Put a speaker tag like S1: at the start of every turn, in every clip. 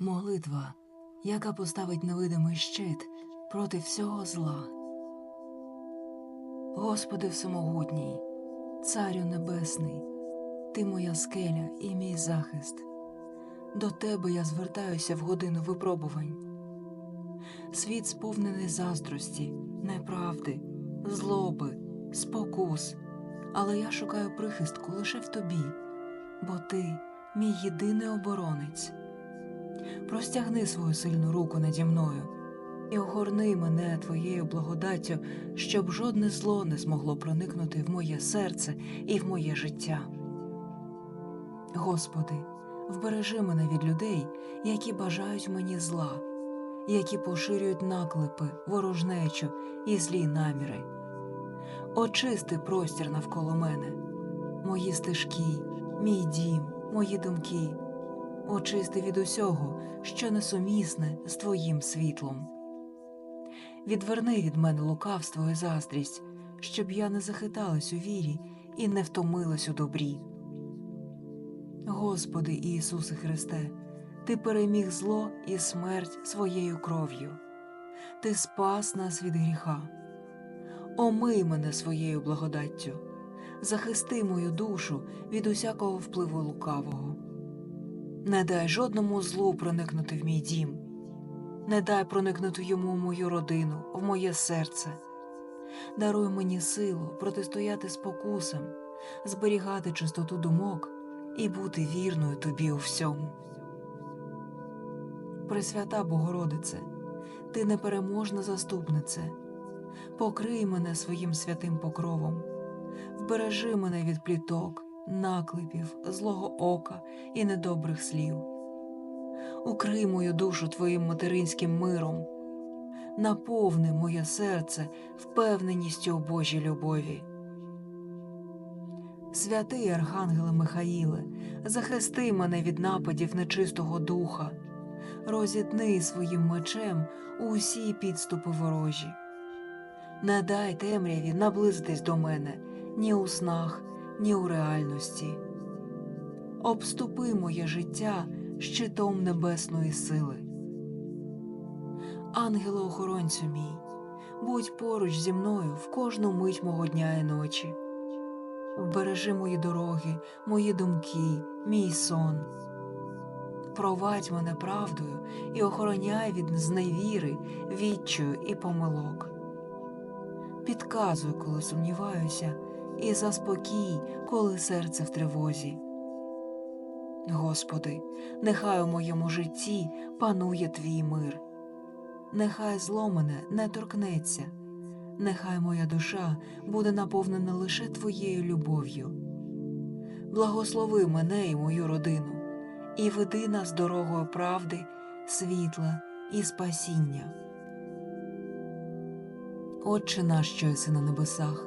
S1: Молитва, яка поставить невидимий щит проти всього зла. Господи Всемогутній, Царю Небесний, Ти моя скеля і мій захист. До Тебе я звертаюся в годину випробувань. Світ сповнений заздрості, неправди, злоби, спокус, але я шукаю прихистку лише в тобі, бо ти мій єдиний оборонець. Простягни свою сильну руку наді мною і огорни мене твоєю благодаттю, щоб жодне зло не змогло проникнути в моє серце і в моє життя. Господи, вбережи мене від людей, які бажають мені зла, які поширюють наклепи, ворожнечу і злі наміри. Очисти простір навколо мене, мої стежки, мій дім, мої думки. Очисти від усього, що несумісне з Твоїм світлом. Відверни від мене лукавство і заздрість, щоб я не захиталась у вірі і не втомилась у добрі. Господи Ісусе Христе, Ти переміг зло і смерть своєю кров'ю, Ти спас нас від гріха. Омий мене своєю благодаттю, захисти мою душу від усякого впливу лукавого. Не дай жодному злу проникнути в мій дім, не дай проникнути йому в мою родину, в моє серце. Даруй мені силу протистояти спокусам, зберігати чистоту думок і бути вірною тобі у всьому. Пресвята Богородице, ти непереможна заступнице, покрий мене своїм святим покровом, вбережи мене від пліток наклепів, злого ока і недобрих слів. Укрий мою душу твоїм материнським миром, наповни моє серце впевненістю у Божій любові. Святий Архангеле Михаїле, захисти мене від нападів нечистого духа, розітни своїм мечем усі підступи ворожі. Не дай темряві наблизитись до мене ні у снах, ні у реальності. Обступи моє життя щитом небесної сили. Ангело-охоронцю мій, будь поруч зі мною в кожну мить мого дня і ночі. Вбережи мої дороги, мої думки, мій сон. Провадь мене правдою і охороняй від зневіри, відчаю і помилок. Підказуй, коли сумніваюся і заспокій, коли серце в тривозі. Господи, нехай у моєму житті панує твій мир, нехай зло мене не торкнеться, нехай моя душа буде наповнена лише Твоєю любов'ю. Благослови мене і мою родину, і веди нас дорогою правди, світла і спасіння. Отче наш, що єси на небесах,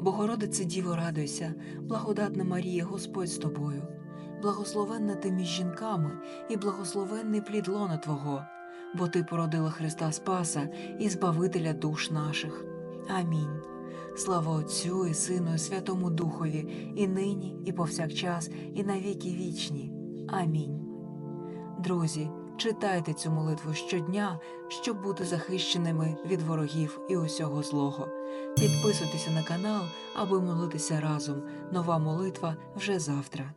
S1: Богородице Діво, радуйся, благодатна Марія, Господь з тобою благословенна ти між жінками, і благословенний плід лона Твого, бо Ти породила Христа Спаса і Збавителя душ наших. Амінь. Слава Отцю і Сину, і Святому Духові, і нині, і повсякчас, і на віки вічні. Амінь. Друзі, читайте цю молитву щодня, щоб бути захищеними від ворогів і усього злого. Підписуйтеся на канал, аби молитися разом. Нова молитва вже завтра.